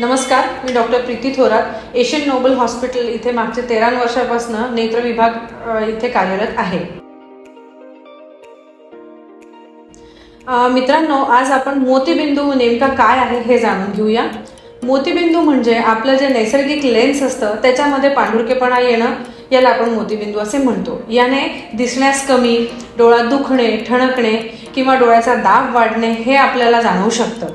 नमस्कार मी doctor Preeti Thorat Asian Noble hospital इथे मागच्या तेरा वर्षापासून नेत्र विभाग इथे कार्यरत आहे. मित्रांनो आज आपण मोतीबिंदू नेमका काय आहे हे जाणून घेऊया. मोतीबिंदू म्हणजे आपलं जे नैसर्गिक लेन्स असतं त्याच्यामध्ये पांढुरकेपणा येणं याला आपण मोतीबिंदू असे म्हणतो. याने दिसण्यास कमी डोळा दुखणे ठणकणे किंवा डोळ्याचा दाब वाढणे हे आपल्याला जाणवू शकतं.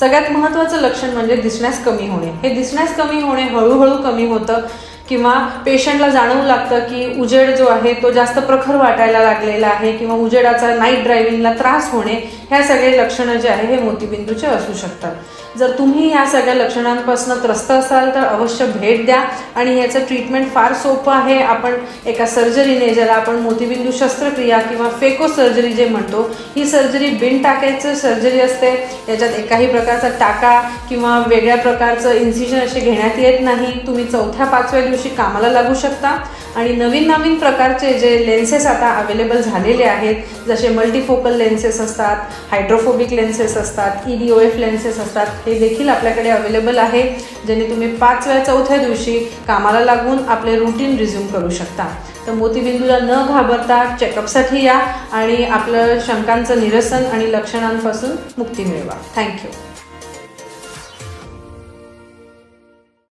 सगळ्यात महत्त्वाचं लक्षण म्हणजे दिसण्यास कमी होणे. हे दिसण्यास कमी होणे हळूहळू कमी होतं किंवा पेशंटला जाणवू लागतं की उजेड जो आहे तो जास्त प्रखर वाटायला लागलेला आहे किंवा उजेडाचा नाईट ड्रायव्हिंगला त्रास होणे ह्या सगळे लक्षणं जे आहे हे मोतीबिंदूचे असू शकतात. जर तुम्ही ह्या सगळ्या लक्षणांपासून त्रस्त असाल तर अवश्य भेट द्या आणि ह्याचं ट्रीटमेंट फार सोपं आहे. आपण एका सर्जरीने ज्याला आपण मोतीबिंदू शस्त्रक्रिया किंवा फेको सर्जरी जे म्हणतो ही सर्जरी बिन टाकायचं सर्जरी असते. याच्यात एकाही प्रकारचा टाका किंवा वेगळ्या प्रकारचं इन्सिजन असे घेण्यात येत नाही. तुम्ही चौथ्या पाचव्या दिवशी दिवशी कामाला लागू शकता? आणि नवीन नवीन प्रकारचे जे लेन्सेस आता अवेलेबल झालेले आहेत जसे मल्टीफोकल लेन्सेस असतात हायड्रोफोबिक लेन्सेस असतात E D O F lenses असतात हे देखील आपल्याकडे अवेलेबल आहे ज्याने तुम्ही पाचव्या चौथ्या दिवशी कामाला लागून आपले रुटीन रिझ्यूम करू शकता. तर मोतीबिंदूला न घाबरता चेकअपसाठी या आणि आपलं शंकांचं निरसन आणि लक्षणांपासून मुक्ती मिळवा. थँक्यू